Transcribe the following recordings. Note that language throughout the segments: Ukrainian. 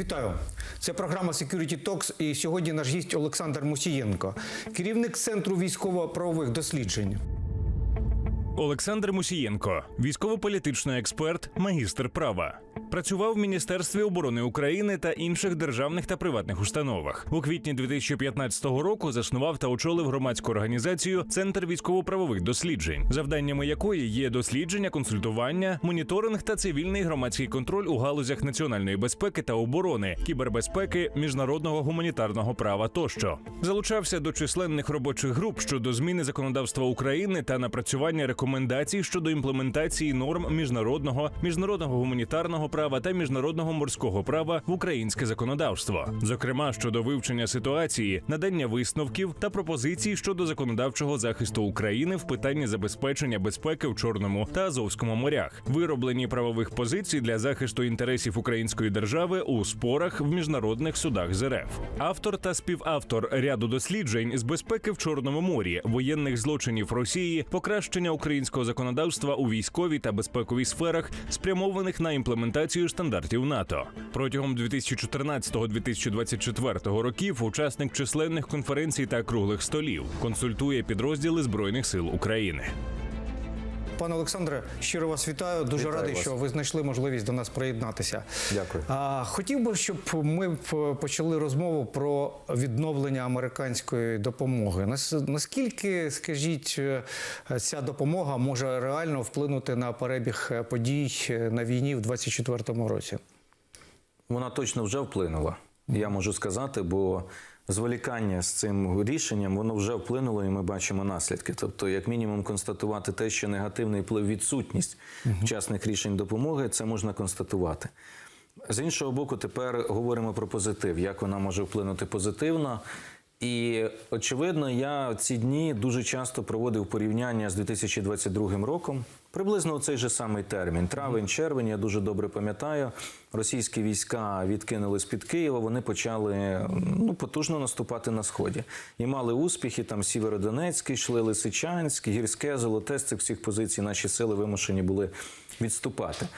Вітаю! Це програма Security Talks і сьогодні наш гість Олександр Мусієнко, керівник Центру військово-правових досліджень. Олександр Мусієнко, військово-політичний експерт, магістр права. Працював в Міністерстві оборони України та інших державних та приватних установах. У квітні 2015 року заснував та очолив громадську організацію Центр військово-правових досліджень, завданнями якої є дослідження, консультування, моніторинг та цивільний громадський контроль у галузях національної безпеки та оборони, кібербезпеки, міжнародного гуманітарного права тощо. Залучався до численних робочих груп щодо зміни законодавства України та напрацювання рекомендацій щодо імплементації норм міжнародного, міжнародного гуманітарного права та міжнародного морського права в українське законодавство, зокрема щодо вивчення ситуації, надання висновків та пропозицій щодо законодавчого захисту України в питанні забезпечення безпеки в Чорному та Азовському морях, вироблені правових позицій для захисту інтересів української держави у спорах в міжнародних судах з РФ. Автор та співавтор ряду досліджень з безпеки в Чорному морі, воєнних злочинів Росії, покращення українського законодавства у військовій та безпековій сферах, спрямованих на імплементацію стандартів НАТО. Протягом 2014-2024 років учасник численних конференцій та круглих столів консультує підрозділи збройних сил України. Пане Олександре, щиро вас вітаю. Дуже Вітаю радий, вас. що ви знайшли можливість до нас приєднатися. Дякую. А, хотів би, щоб ми почали розмову про відновлення американської допомоги. Наскільки, скажіть, е, ця допомога може реально вплинути на перебіг е, подій е, на війні в 2024 році? Вона точно вже вплинула. Я можу сказати, бо зволікання з цим рішенням воно вже вплинуло, і ми бачимо наслідки. Тобто, як мінімум, констатувати те, що негативний вплив відсутність вчасних рішень допомоги, це можна констатувати. З іншого боку, тепер говоримо про позитив, як вона може вплинути позитивно. І очевидно, я ці дні дуже часто проводив порівняння з 2022 роком. Приблизно у цей же самий термін. Травень, червень, я дуже добре пам'ятаю. Російські війська відкинули з-під Києва. Вони почали ну, потужно наступати на сході. І мали успіхи. Там Сєвєродонецький, йшли Лисичанськ, Гірське, Золоте. З цих всіх позицій наші сили вимушені були відступати.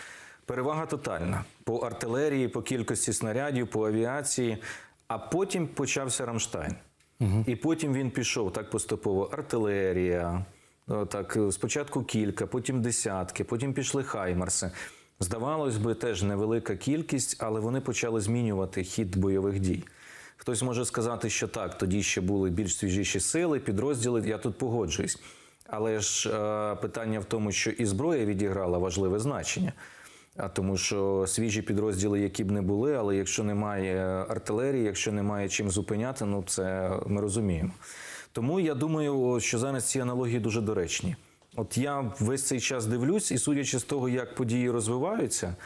Перевага тотальна по артилерії, по кількості снарядів, по авіації. А потім почався Рамштайн. І потім він пішов так поступово. Артилерія, так, спочатку кілька, потім десятки, потім пішли хаймарси. Здавалось би, теж невелика кількість, але вони почали змінювати хід бойових дій. Хтось може сказати, що так, тоді ще були більш свіжіші сили, підрозділи. Я тут погоджуюсь. Але ж е, питання в тому, що і зброя відіграла важливе значення. А тому, що свіжі підрозділи, які б не були, але якщо немає артилерії, якщо немає чим зупиняти, ну це ми розуміємо. Тому я думаю, що зараз ці аналогії дуже доречні. От я весь цей час дивлюсь, і судячи з того, як події розвиваються,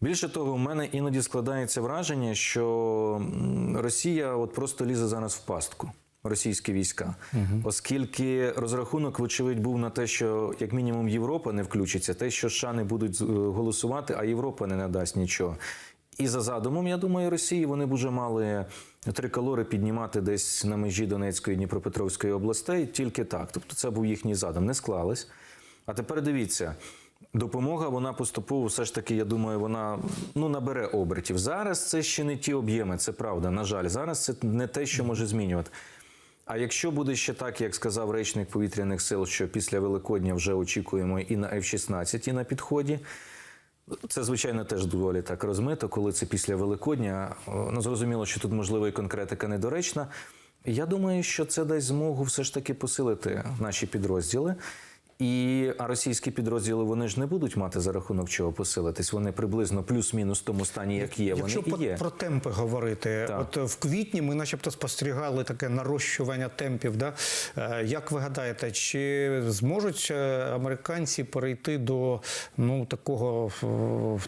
більше того, в мене іноді складається враження, що Росія от просто лізе зараз в пастку. Російські війська, оскільки розрахунок, вочевидь, був на те, що як мінімум Європа не включиться, те, що США не будуть е, голосувати, а Європа не надасть нічого. І за задумом, я думаю, Росії вони б уже мали триколори піднімати десь на межі Донецької Дніпропетровської областей, тільки так. Тобто це був їхній задум. Не склалось. А тепер дивіться. Допомога, вона поступово, все ж таки, я думаю, вона ну набере обертів. Зараз це ще не ті об'єми, це правда. На жаль, зараз це не те, що може змінювати. А якщо буде ще так, як сказав речник повітряних сил, що після Великодня вже очікуємо і на F-16, і на підході. Це, звичайно, теж доволі так розмито, коли це після Великодня. Ну, зрозуміло, що тут, можливо, і конкретика недоречна. Я думаю, що це дасть змогу все ж таки посилити наші підрозділи. І а російські підрозділи вони ж не будуть мати за рахунок чого посилитись. Вони приблизно плюс-мінус в тому стані, як є. Якщо вони і є. про темпи говорити, Так. от в квітні ми, начебто, спостерігали таке нарощування темпів. Да? Е, Як ви гадаєте, чи зможуть е, американці перейти до ну такого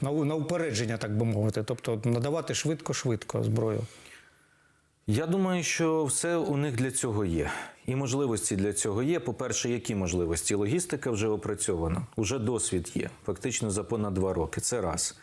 е, на упередження, так би мовити, тобто надавати швидко-швидко зброю? Я думаю, що все у них для цього є. І можливості для цього є. По-перше, які можливості? Логістика вже опрацьована, уже досвід є, фактично за понад два роки. Це раз.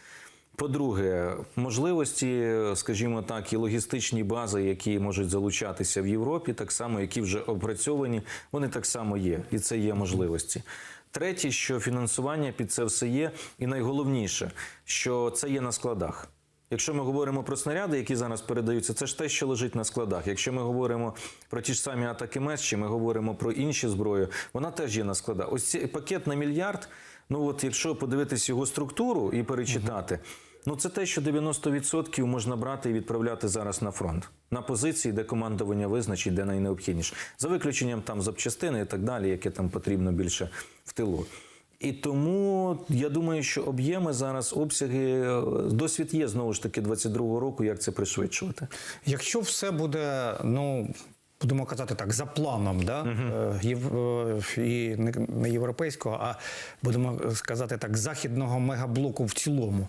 По-друге, можливості, скажімо так, і логістичні бази, які можуть залучатися в Європі, так само, які вже опрацьовані, вони так само є, і це є можливості. Третє, що фінансування під це все є, і найголовніше, що це є на складах. Якщо ми говоримо про снаряди, які зараз передаються, це ж те, що лежить на складах. Якщо ми говоримо про ті ж самі атаки МЕС, чи ми говоримо про інші зброї, вона теж є на складах. Ось цей пакет на мільярд. Ну от якщо подивитись його структуру і перечитати, ну це те, що 90% можна брати і відправляти зараз на фронт на позиції, де командування визначить, де найнеобхідніше, за виключенням там запчастини і так далі, яке там потрібно більше в тилу. І тому я думаю, що об'єми зараз, обсяги, е, досвід є знову ж таки 22-го року, як це пришвидшувати. Якщо все буде, ну. Будемо казати так, за планом, да? е, і не, європейського, а будемо сказати так, західного мегаблоку в цілому.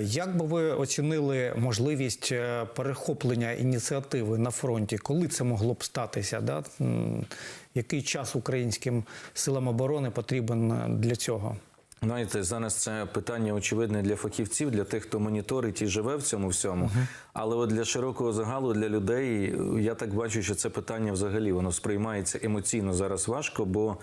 Як би ви оцінили можливість перехоплення ініціативи на фронті? Коли це могло б статися? Да? Який час українським силам оборони потрібен е, для цього? Знаєте, зараз це питання очевидне для фахівців, для тих, хто моніторить і живе в цьому всьому. Але от для широкого загалу, для людей, я так бачу, що це питання взагалі воно сприймається емоційно зараз важко, бо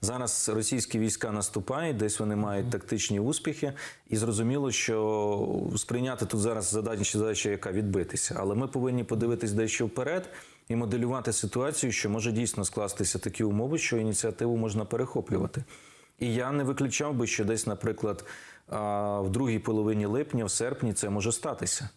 зараз російські війська наступають, десь вони мають тактичні успіхи, і зрозуміло, що сприйняти тут зараз задача, задача яка відбитися. Але ми повинні подивитись дещо вперед. І моделювати ситуацію, що може дійсно скластися такі умови, що ініціативу можна перехоплювати. І я не виключав би, що десь, наприклад, в другій половині липня, в серпні, це може статися.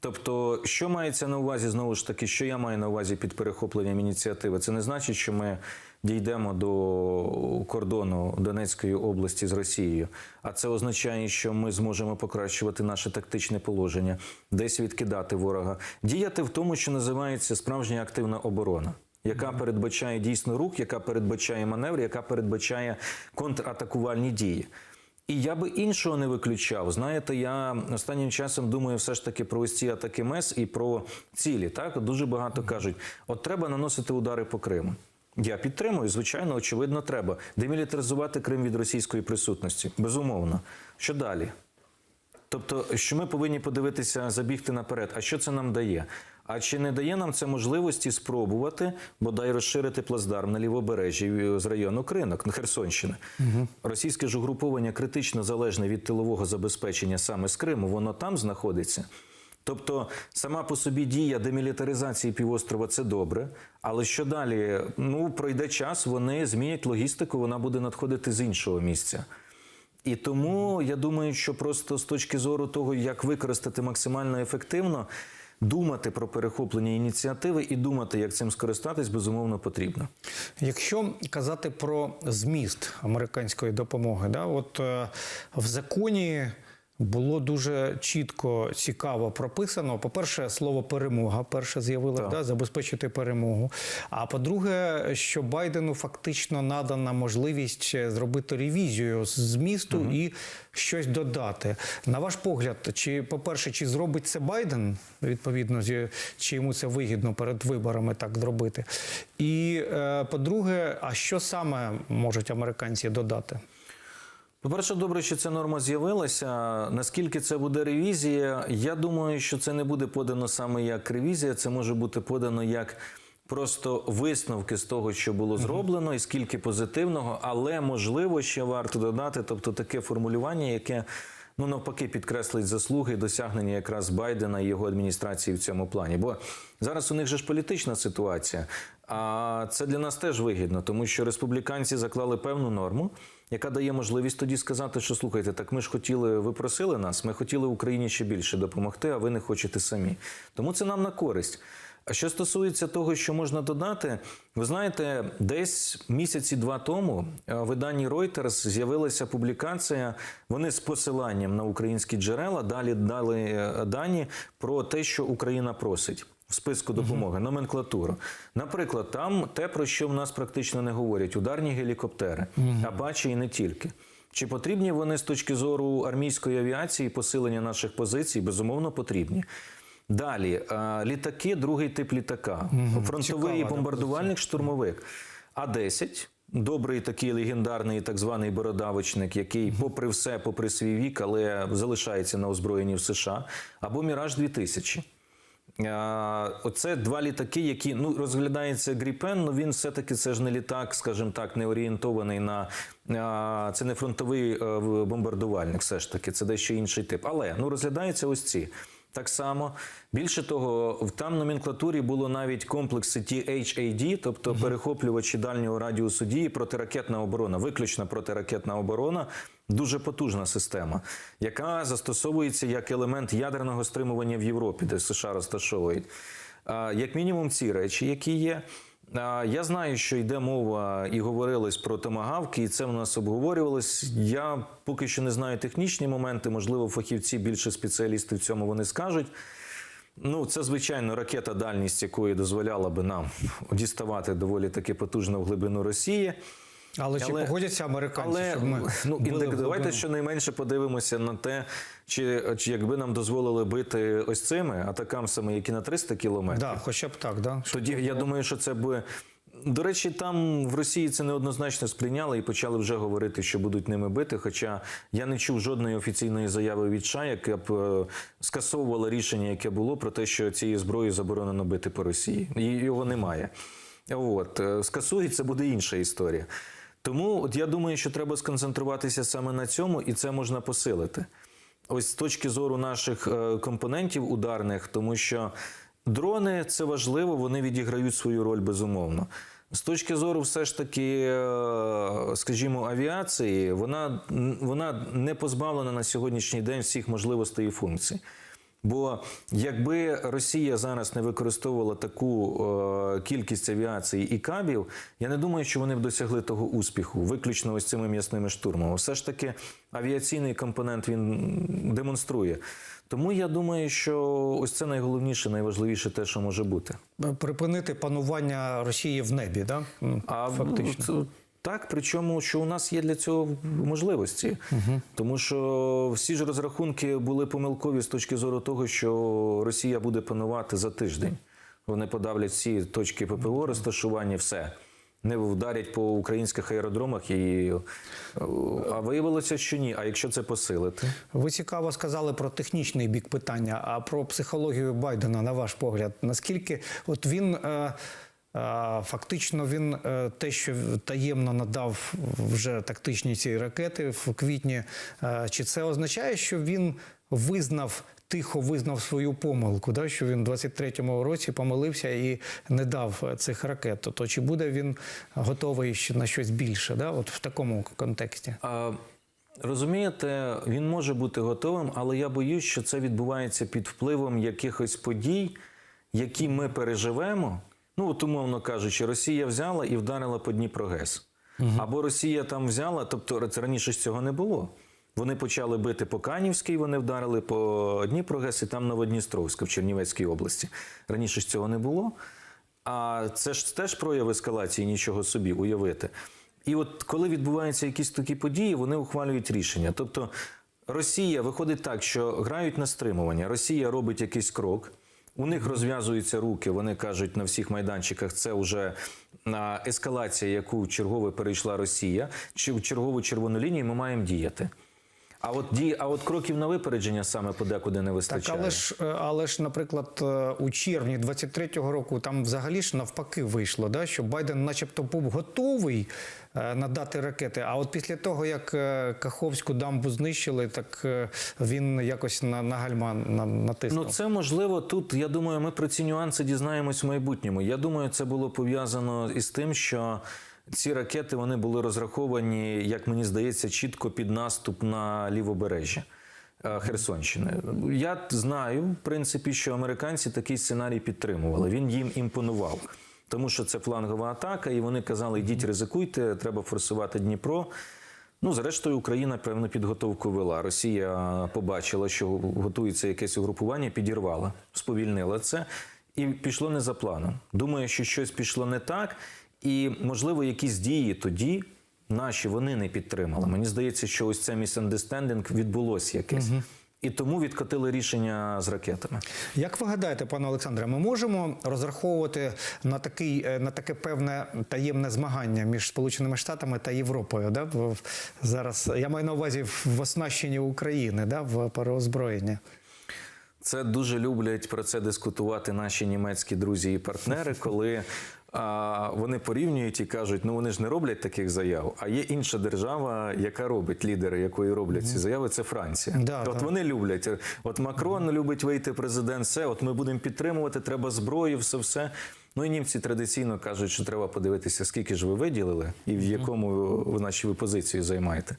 Тобто, що мається на увазі, знову ж таки, що я маю на увазі під перехопленням ініціативи? Це не значить, що ми дійдемо до кордону Донецької області з Росією, а це означає, що ми зможемо покращувати наше тактичне положення, десь відкидати ворога, діяти в тому, що називається справжня активна оборона. Яка передбачає дійсно рух, яка передбачає маневр, яка передбачає контратакувальні дії. І я би іншого не виключав. Знаєте, я останнім часом думаю все ж таки про ось ці атаки МЕС і про цілі. Так дуже багато кажуть: от треба наносити удари по Криму. Я підтримую, звичайно, очевидно, треба демілітаризувати Крим від російської присутності. Безумовно. Що далі? Тобто, що ми повинні подивитися, забігти наперед. А що це нам дає? А чи не дає нам це можливості спробувати бодай розширити плацдарм на лівобережжі е, з району Кринок на Херсонщини? Російське ж угруповання критично залежне від тилового забезпечення саме з Криму, воно там знаходиться. Тобто сама по собі дія демілітаризації півострова це добре, але що далі? Ну пройде час, вони змінять логістику, вона буде надходити з іншого місця. І тому я думаю, що просто з точки зору того, як використати максимально ефективно, думати про перехоплення ініціативи і думати, як цим скористатись, безумовно потрібно. Якщо казати про зміст американської допомоги, да, от е, в законі було дуже чітко цікаво прописано. По-перше, слово перемога перше з'явилося, да, забезпечити перемогу. А по-друге, що Байдену фактично надана можливість зробити ревізію з змісту і щось додати. На ваш погляд, чи по-перше, чи зробить це Байден відповідно, чи йому це вигідно перед виборами так зробити? І е, по-друге, а що саме можуть американці додати? По-перше, добре, що ця норма з'явилася. Наскільки це буде ревізія? Я думаю, що це не буде подано саме як ревізія, це може бути подано як просто висновки з того, що було зроблено, і скільки позитивного, але можливо ще варто додати, тобто таке формулювання, яке. Ну, навпаки, підкреслить заслуги і досягнення якраз Байдена і його адміністрації в цьому плані. Бо зараз у них же ж політична ситуація. А це для нас теж вигідно, тому що республіканці заклали певну норму, яка дає можливість тоді сказати, що слухайте, так ми ж хотіли, ви просили нас, ми хотіли Україні ще більше допомогти, а ви не хочете самі. Тому це нам на користь. А що стосується того, що можна додати, ви знаєте, десь місяці два тому е, в виданні Reuters з'явилася публікація. Вони з посиланням на українські джерела далі дали е, дані про те, що Україна просить. В списку допомоги, номенклатуру. Наприклад, там те, про що в нас практично не говорять: ударні гелікоптери, апачі і не тільки. Чи потрібні вони з точки зору армійської авіації, посилення наших позицій? Безумовно, потрібні. Далі е, літаки, другий тип літака, фронтовий Цікава, да, бомбардувальник, штурмовик. А-10, добрий такий легендарний так званий бородавочник, який, попри все, попри свій вік, але залишається на озброєнні в США, або Міраж 2000. А, Оце два літаки, які ну розглядається Гріпен. Ну він все-таки це ж не літак, скажімо так, не орієнтований на це не фронтовий е, бомбардувальник. Все ж таки, це дещо інший тип. Але ну розглядаються ось ці. Так само більше того, в там номенклатурі було навіть комплекси THAD, тобто перехоплювачі дальнього радіусу дії, протиракетна оборона, виключно протиракетна оборона, дуже потужна система, яка застосовується як елемент ядерного стримування в Європі, де США розташовують. Як мінімум, ці речі, які є. Я знаю, що йде мова і говорилось про томагавки, і це в нас обговорювалось. Я поки що не знаю технічні моменти. Можливо, фахівці більше спеціалісти в цьому вони скажуть. Ну, це звичайно ракета, дальність якої дозволяла би нам діставати доволі таки потужно в глибину Росії. Але, чи погодяться американці, Але щоб ми ну, індик, давайте щонайменше подивимося на те, чи, чи якби нам дозволили бити ось цими атакамсами, які на 300 кілометрів. Да, хоча б так, да? Тоді я думаю, що це би. До речі, там в Росії це неоднозначно сприйняли і почали вже говорити, що будуть ними бити. Хоча я не чув жодної офіційної заяви від США, яка б е, скасовувала рішення, яке було про те, що цією зброєю заборонено бити по Росії. Його немає. От е, скасується, буде інша історія. Тому от я думаю, що треба сконцентруватися саме на цьому, і це можна посилити. Ось з точки зору наших е, компонентів ударних, тому що дрони це важливо, вони відіграють свою роль безумовно. З точки зору, все ж таки, е, скажімо, авіації, вона, вона не позбавлена на сьогоднішній день всіх можливостей і функцій. Бо якби Росія зараз не використовувала таку е, кількість авіації і кабів, я не думаю, що вони б досягли того успіху, виключно ось цими м'ясними штурмами. Все ж таки, авіаційний компонент він демонструє. Тому я думаю, що ось це найголовніше, найважливіше те, що може бути. припинити панування Росії в небі, да? А фактично. Так, причому що у нас є для цього можливості, тому що всі ж розрахунки були помилкові з точки зору того, що Росія буде панувати за тиждень. Вони подавлять всі точки ППО розташування, все. Не вдарять по українських аеродромах і а виявилося, що ні. А якщо це посилити? Ви цікаво сказали про технічний бік питання, а про психологію Байдена, на ваш погляд, наскільки от він. Е, Фактично, він е, те, що таємно надав вже тактичні ці ракети в квітні. е, Чи це означає, що він визнав тихо визнав свою помилку, да? що він у 23-му році помилився і не дав е, цих ракет? То чи буде він готовий ще на щось більше? Да? От в такому контексті? А, розумієте, він може бути готовим, але я боюсь, що це відбувається під впливом якихось подій, які ми переживемо. Ну, от, умовно кажучи, Росія взяла і вдарила по Дніпрогес. Або Росія там взяла, тобто це раніше ж цього не було. Вони почали бити по Канівській, вони вдарили по Дніпрогес і там Новодністровська в Чернівецькій області. Раніше ж цього не було. А це ж теж прояв ескалації, нічого собі уявити. І от коли відбуваються якісь такі події, вони ухвалюють рішення. Тобто Росія виходить так, що грають на стримування. Росія робить якийсь крок. У них розв'язуються руки. Вони кажуть на всіх майданчиках, це вже ескалація, яку чергове перейшла Росія. Чи в чергову червону лінію ми маємо діяти. А от дії, а от кроків на випередження саме подекуди не Так, вистачає. але ж, е, але ж, наприклад, е, у червні 23-го року там взагалі ж навпаки вийшло, да, що Байден, начебто, був готовий е, надати ракети. А от після того, як Каховську дамбу знищили, так він якось на, на гальма на- натиснув. Ну, це можливо тут. Я думаю, ми про ці нюанси дізнаємось в майбутньому. Я думаю, це було пов'язано із тим, що ці ракети вони були розраховані, як мені здається, чітко під наступ на лівобережжя. е, Херсонщини. Я знаю, в принципі, що американці такий сценарій підтримували. Він їм імпонував, тому що це флангова атака, і вони казали: йдіть, ризикуйте, треба форсувати Дніпро. Ну, зрештою, Україна певну підготовку вела. Росія побачила, що готується якесь угрупування, підірвала, сповільнила це і пішло не за планом. Думаю, що щось пішло не так, і можливо, якісь дії тоді наші вони не підтримали. Мені здається, що ось це misunderstanding відбулося якесь. І тому відкотили рішення з ракетами. Як ви гадаєте, пане Олександре, ми можемо розраховувати на такий е, на таке певне таємне змагання між Сполученими Штатами та Європою? Да? Зараз я маю на увазі в оснащенні України, да? в переозброєнні. Це дуже люблять про це дискутувати наші німецькі друзі і партнери, коли А вони порівнюють і кажуть, ну вони ж не роблять таких заяв. А є інша держава, яка робить лідери, якої роблять ці заяви, це Франція. Да, от да. вони люблять. От Макрон любить вийти президент, все. От ми будемо підтримувати, треба зброю, все все. Ну і німці традиційно кажуть, що треба подивитися, скільки ж ви виділили і в якому ви наші ви позиції займаєте.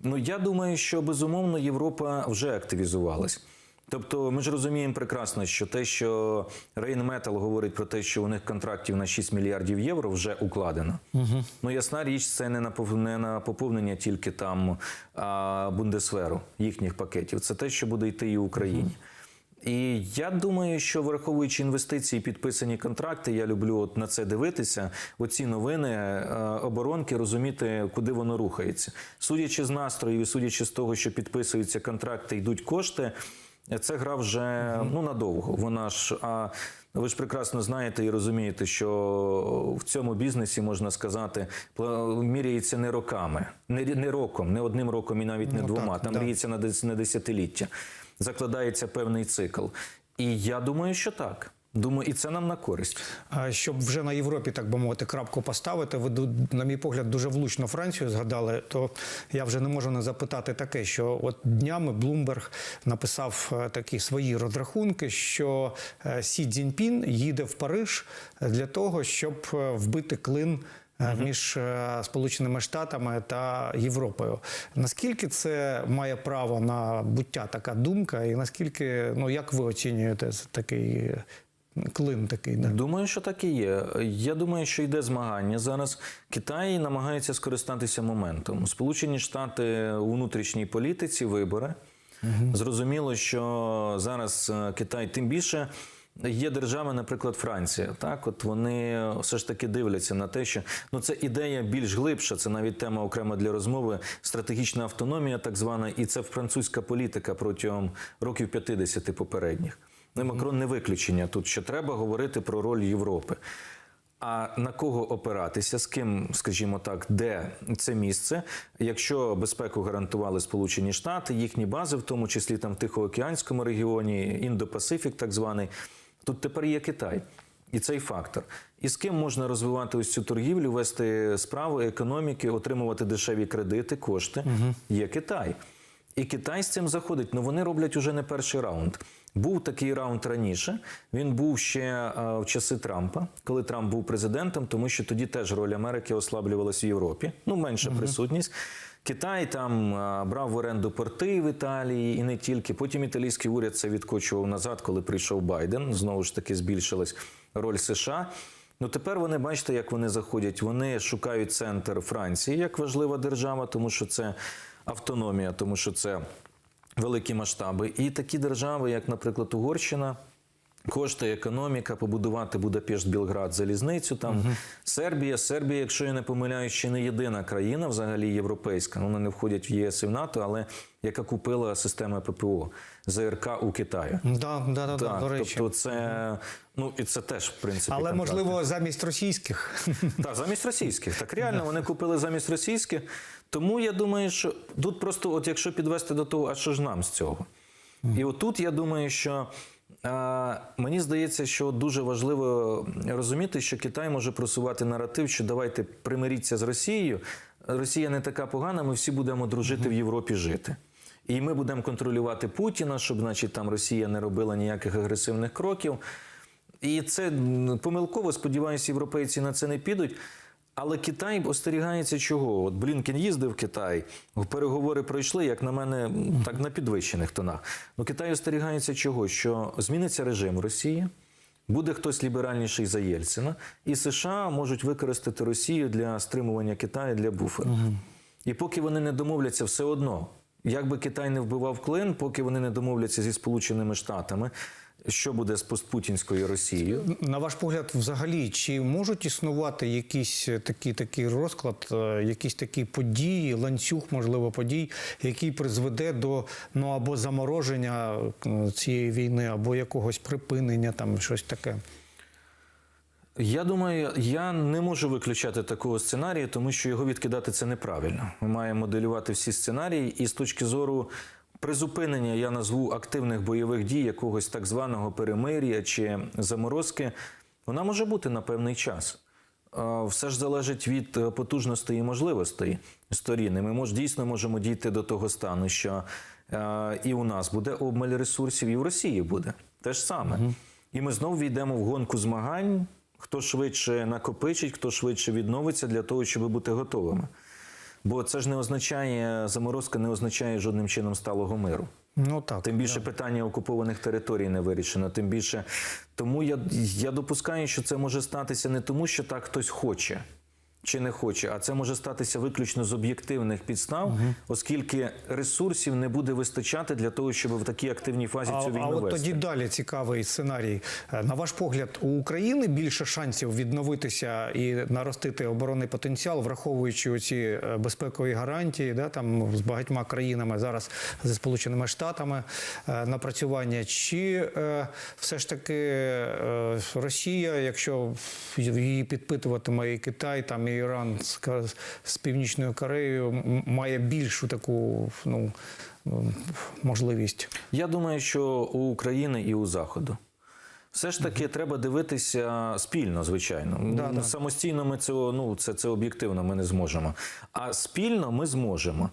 Ну я думаю, що безумовно Європа вже активізувалась. Тобто, ми ж розуміємо прекрасно, що те, що Рейнметал говорить про те, що у них контрактів на 6 мільярдів євро вже укладено. Угу. Ну ясна річ, це не на не на поповнення тільки там а, Бундесверу їхніх пакетів. Це те, що буде йти і Україні. І я думаю, що враховуючи інвестиції, підписані контракти, я люблю от на це дивитися. Оці новини е, оборонки, розуміти, куди воно рухається. Судячи з настрою, і судячи з того, що підписуються контракти, йдуть кошти. Це гра вже ну надовго. Вона ж а ви ж прекрасно знаєте і розумієте, що в цьому бізнесі можна сказати, міряється не роками, не, не роком, не одним роком і навіть не Ну, двома. так, Там да. мріється на десятиліття. Закладається певний цикл. І я думаю, що так. Думаю, і це нам на користь. А Щоб вже на Європі, так би мовити, крапку поставити, ви, на мій погляд, дуже влучно Францію згадали, то я вже не можу не запитати таке, що от днями Блумберг написав е, такі свої розрахунки, що е, Сі Цзіньпін їде в Париж для того, щоб е, вбити клин. Між Сполученими Штатами та Європою. Наскільки це має право на буття така думка, і наскільки, ну як ви оцінюєте такий клин такий? Да? Думаю, що так і є. Я думаю, що йде змагання зараз. Китай намагається скористатися моментом. Сполучені Штати у внутрішній політиці вибори. Зрозуміло, що зараз е, Китай тим більше. Є держави, наприклад, Франція. Так, от вони все ж таки дивляться на те, що ну це ідея більш глибша. Це навіть тема окрема для розмови. Стратегічна автономія, так звана, і це французька політика протягом років 50 попередніх. Ну, і Макрон не виключення тут, що треба говорити про роль Європи. А на кого опиратися, з ким, скажімо так, де це місце? Якщо безпеку гарантували Сполучені Штати, їхні бази, в тому числі там в Тихоокеанському регіоні, Індо-Пасифік, так званий, тут тепер є Китай. І цей фактор. І з ким можна розвивати ось цю торгівлю, вести справи економіки, отримувати дешеві кредити, кошти? Є Китай. І Китай з цим заходить. Ну вони роблять уже не перший раунд. Був такий раунд раніше. Він був ще е, в часи Трампа, коли Трамп був президентом, тому що тоді теж роль Америки ослаблювалась в Європі. Ну, менша присутність. Китай там е, брав в оренду порти в Італії і не тільки. Потім італійський уряд це відкочував назад, коли прийшов Байден. Знову ж таки збільшилась роль США. Ну тепер вони бачите, як вони заходять. Вони шукають центр Франції як важлива держава, тому що це автономія, тому що це великі масштаби. І такі держави, як, наприклад, Угорщина. Коштує економіка побудувати Будапешт, Білград, залізницю. Там Сербія. Сербія, якщо я не помиляюсь, ще не єдина країна, взагалі європейська. Ну, Вони не входять в ЄС і в НАТО, але яка купила систему ППО ЗРК у Китаю. Да, да, да, да, Так, до речі. тобто це ну і це теж в принципі. Але контракти. можливо замість російських. Так, замість російських. Так реально вони купили замість російських. Тому я думаю, що тут просто, от якщо підвести до того, а що ж нам з цього? І отут я думаю, що а, мені здається, що дуже важливо розуміти, що Китай може просувати наратив, що давайте примиріться з Росією. Росія не така погана, ми всі будемо дружити в Європі жити. І ми будемо контролювати Путіна, щоб, значить, там Росія не робила ніяких агресивних кроків. І це помилково, сподіваюся, європейці на це не підуть. Але Китай остерігається чого? От Блінкен їздив в Китай, переговори пройшли, як на мене, так на підвищених тонах. Ну Китай остерігається чого? Що зміниться режим Росії, буде хтось ліберальніший за Єльцина, і США можуть використати Росію для стримування Китаю для буферу. І поки вони не домовляться, все одно, як би Китай не вбивав клин, поки вони не домовляться зі Сполученими Штатами, що буде з постпутінською Росією. На ваш погляд, взагалі, чи можуть існувати якісь такі такий розклад, е, якісь такі події, ланцюг, можливо, подій, який призведе до ну або замороження е, цієї війни, або якогось припинення, там щось таке? Я думаю, я не можу виключати такого сценарію, тому що його відкидати це неправильно. Ми маємо моделювати всі сценарії, і з точки зору призупинення я назву активних бойових дій, якогось так званого перемир'я чи заморозки, вона може бути на певний час. все ж залежить від е, потужностей і можливостей сторін. І ми мож, дійсно можемо дійти до того стану, що е, і у нас буде обмаль ресурсів, і в Росії буде те ж саме. І ми знову війдемо в гонку змагань. Хто швидше накопичить, хто швидше відновиться для того, щоб бути готовими. Бо це ж не означає, заморозка не означає жодним чином сталого миру. Ну так. Тим більше питання окупованих територій не вирішено. Тим більше тому я, я допускаю, що це може статися не тому, що так хтось хоче чи не хоче, а це може статися виключно з об'єктивних підстав, оскільки ресурсів не буде вистачати для того, щоб в такій активній фазі А, цю а війну от вести. тоді далі цікавий сценарій. Е, На ваш погляд, у України більше шансів відновитися і наростити оборонний потенціал, враховуючи оці е, безпекові гарантії, да, там з багатьма країнами зараз зі Сполученими Штатами е, напрацювання, чи все ж таки Росія, якщо її підпитуватиме і Китай, там і Іран з, з Північною Кореєю, має більшу таку ну, можливість. Я думаю, що у України і у Заходу. Все ж таки треба дивитися спільно, звичайно. Да, да. Самостійно ми цього, ну це, це об'єктивно, ми не зможемо. А спільно ми зможемо.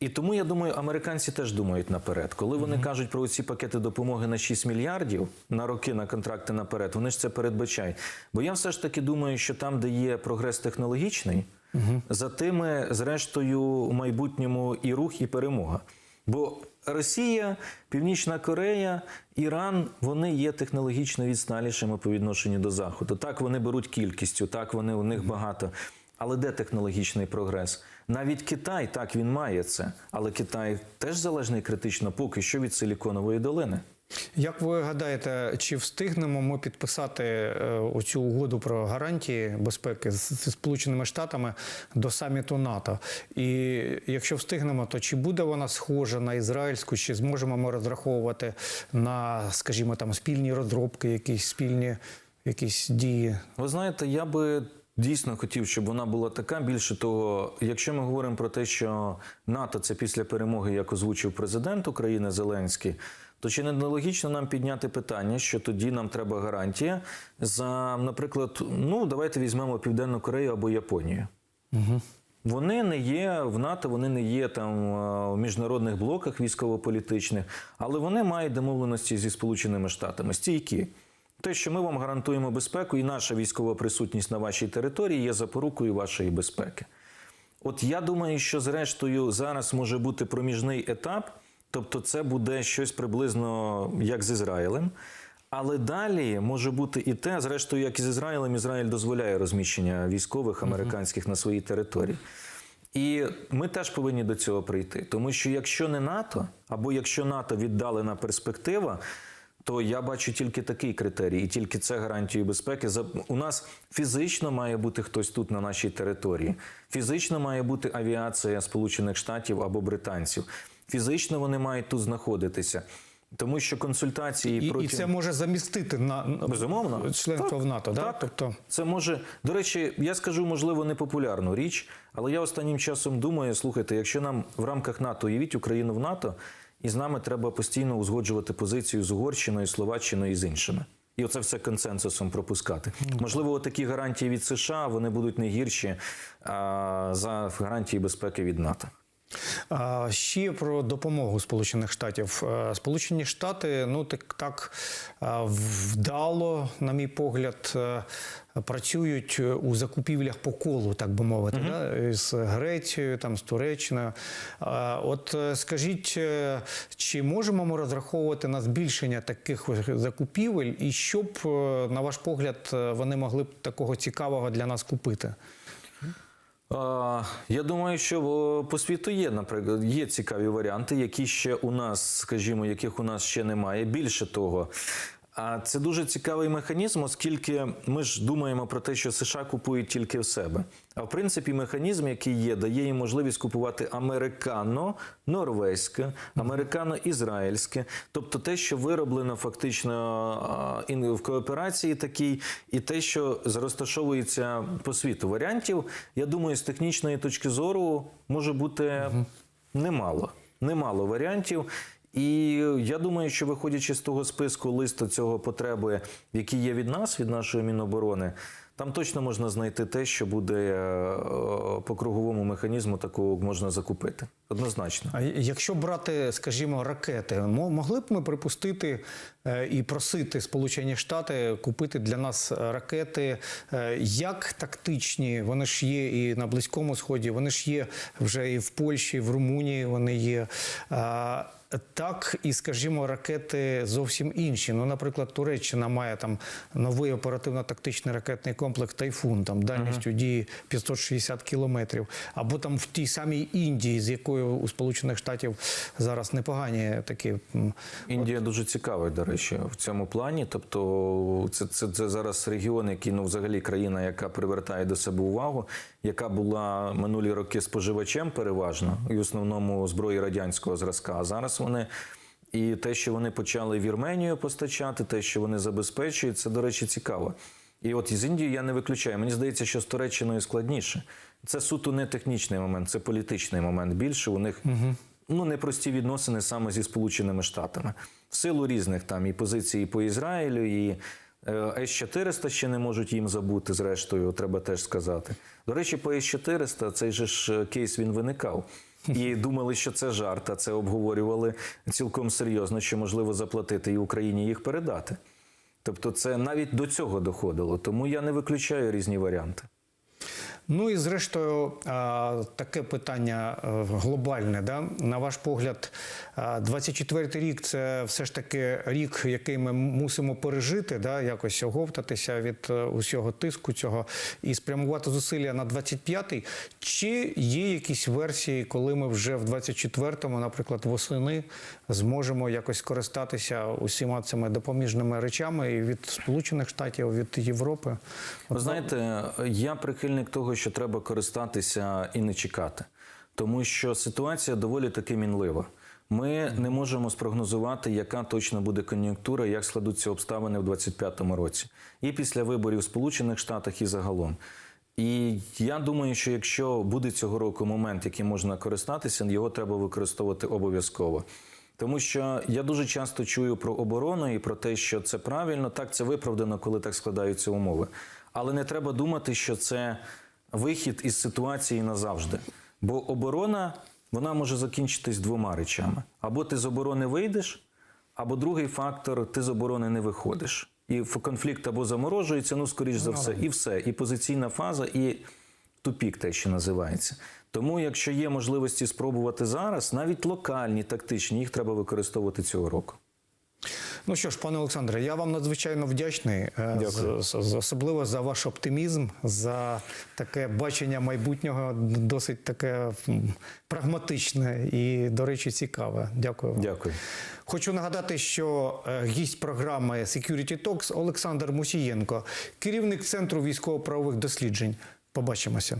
І тому я думаю, американці теж думають наперед. Коли вони кажуть про ці пакети допомоги на 6 мільярдів на роки на контракти наперед, вони ж це передбачають. Бо я все ж таки думаю, що там, де є прогрес технологічний, за тими, зрештою, в майбутньому і рух, і перемога. Бо Росія, Північна Корея, Іран вони є технологічно відсталішими по відношенню до Заходу. Так вони беруть кількістю, так вони у них багато. Але де технологічний прогрес? Навіть Китай так він має це, але Китай теж залежний критично поки що від Силіконової долини. Як ви гадаєте, чи встигнемо ми підписати е, оцю угоду про гарантії безпеки з, Сполученими Штатами до саміту НАТО? І якщо встигнемо, то чи буде вона схожа на ізраїльську, чи зможемо ми розраховувати на, скажімо, там спільні розробки, якісь спільні якісь дії? Ви знаєте, я би дійсно хотів, щоб вона була така. Більше того, якщо ми говоримо про те, що НАТО це після перемоги, як озвучив президент України Зеленський, то чи не логічно нам підняти питання, що тоді нам треба гарантія за, наприклад, ну давайте візьмемо Південну Корею або Японію. Вони не є в НАТО, вони не є там е, в міжнародних блоках військово-політичних, але вони мають домовленості зі Сполученими Штатами стійкі. Те, що ми вам гарантуємо безпеку, і наша військова присутність на вашій території є запорукою вашої безпеки. От я думаю, що зрештою зараз може бути проміжний етап, тобто це буде щось приблизно як з Ізраїлем. Але далі може бути і те, зрештою, як і з Ізраїлем, Ізраїль дозволяє розміщення військових американських на своїй території. І ми теж повинні до цього прийти. Тому що якщо не НАТО, або якщо НАТО віддалена перспектива, то я бачу тільки такий критерій, і тільки це гарантію безпеки. У нас фізично має бути хтось тут на нашій території. Фізично має бути авіація Сполучених Штатів або британців. Фізично вони мають тут знаходитися. Тому що консультації І, і це може замістити на Безумовно. членство Так, в НАТО, да? так. тобто. Це може, до речі, я скажу, можливо, непопулярну річ, але я останнім часом думаю, слухайте, якщо нам в рамках НАТО уявіть Україну в НАТО, і з нами треба постійно узгоджувати позицію з Угорщиною, Словаччиною і з іншими. І оце все консенсусом пропускати. Можливо, такі гарантії від США вони будуть не гірші а, за гарантії безпеки від НАТО. Ще про допомогу Сполучених Штатів. Е, Сполучені Штати ну так, так е, вдало, на мій погляд, е, працюють у закупівлях по колу, так би мовити, да? з Грецією, там з Туреччиною. От скажіть, чи можемо ми розраховувати на збільшення таких закупівель, і що б, е, на ваш погляд, вони могли б такого цікавого для нас купити? Я думаю, що по світу є, наприклад, є цікаві варіанти, які ще у нас, скажімо, яких у нас ще немає. Більше того, це дуже цікавий механізм, оскільки ми ж думаємо про те, що США купують тільки в себе. А в принципі, механізм, який є, дає їм можливість купувати американо-норвезьке, американо-ізраїльське, тобто те, що вироблено фактично в кооперації такій, і те, що розташовується по світу. Варіантів, я думаю, з технічної точки зору може бути немало. Немало варіантів. І я думаю, що виходячи з того списку листу цього потреби, які є від нас, від нашої Міноборони, Там точно можна знайти те, що буде е, по круговому механізму такого можна закупити. Однозначно. А якщо брати, скажімо, ракети, могли б ми припустити е, і просити Сполучені Штати купити для нас ракети е, як тактичні, вони ж є і на Близькому Сході, вони ж є вже і в Польщі, і в Румунії вони є. Так і, скажімо, ракети зовсім інші. Ну, наприклад, Туреччина має там новий оперативно-тактичний ракетний комплекс Тайфун, там дальністю дії 560 кілометрів. Або там в тій самій Індії, з якою у Сполучених Штатів зараз непогані такі. Індія дуже цікава, до речі, в цьому плані. Тобто, це, це, це зараз регіон, який ну взагалі країна, яка привертає до себе увагу, яка була минулі роки споживачем переважно і в основному зброї радянського зразка. А зараз вони. І те, що вони почали Вірменію постачати, те, що вони забезпечують, це, до речі, цікаво. І от із Індії я не виключаю. Мені здається, що з Туреччиною складніше. Це суто не технічний момент, це політичний момент. Більше у них ну, непрості відносини саме зі Сполученими Штатами. В силу різних там і позицій і по Ізраїлю, і е, С-400 ще не можуть їм забути, зрештою, треба теж сказати. До речі, по С-400 цей же ж е, кейс він виникав. І думали, що це жарт, а це обговорювали цілком серйозно, що можливо заплатити і Україні їх передати. Тобто, це навіть до цього доходило. Тому я не виключаю різні варіанти. Ну і зрештою, таке питання е, глобальне. Да? На ваш погляд, 24-й рік це все ж таки рік, який ми мусимо пережити, да? якось оговтатися від е, усього тиску цього і спрямувати зусилля на 25-й. Чи є якісь версії, коли ми вже в 24-му, наприклад, восени зможемо якось користатися усіма цими допоміжними речами і від Сполучених Штатів, від Європи? Ви знаєте, я прихильник того, що треба користатися і не чекати, тому що ситуація доволі таки мінлива. Ми не можемо спрогнозувати, яка точно буде кон'юнктура, як складуться обставини в 2025 році, і після виборів в Сполучених Штатах, і загалом. І я думаю, що якщо буде цього року момент, яким можна користатися, його треба використовувати обов'язково. Тому що я дуже часто чую про оборону і про те, що це правильно, так це виправдано, коли так складаються умови. Але не треба думати, що це вихід із ситуації назавжди. Бо оборона вона може закінчитись двома речами: або ти з оборони вийдеш, або другий фактор ти з оборони не виходиш. І в- конфлікт або заморожується, ну скоріш за все, і все. І позиційна фаза, і тупік, те, що називається. Тому, якщо є можливості спробувати зараз, навіть локальні, тактичні, їх треба використовувати цього року. Ну що ж, пане Олександре, я вам надзвичайно вдячний, е, Дякую. особливо за ваш оптимізм, за таке бачення майбутнього, досить таке прагматичне і, до речі, цікаве. Дякую вам. Дякую. Хочу нагадати, що е, гість програми Security Talks Олександр Мусієнко, керівник центру військово-правових досліджень. Побачимося.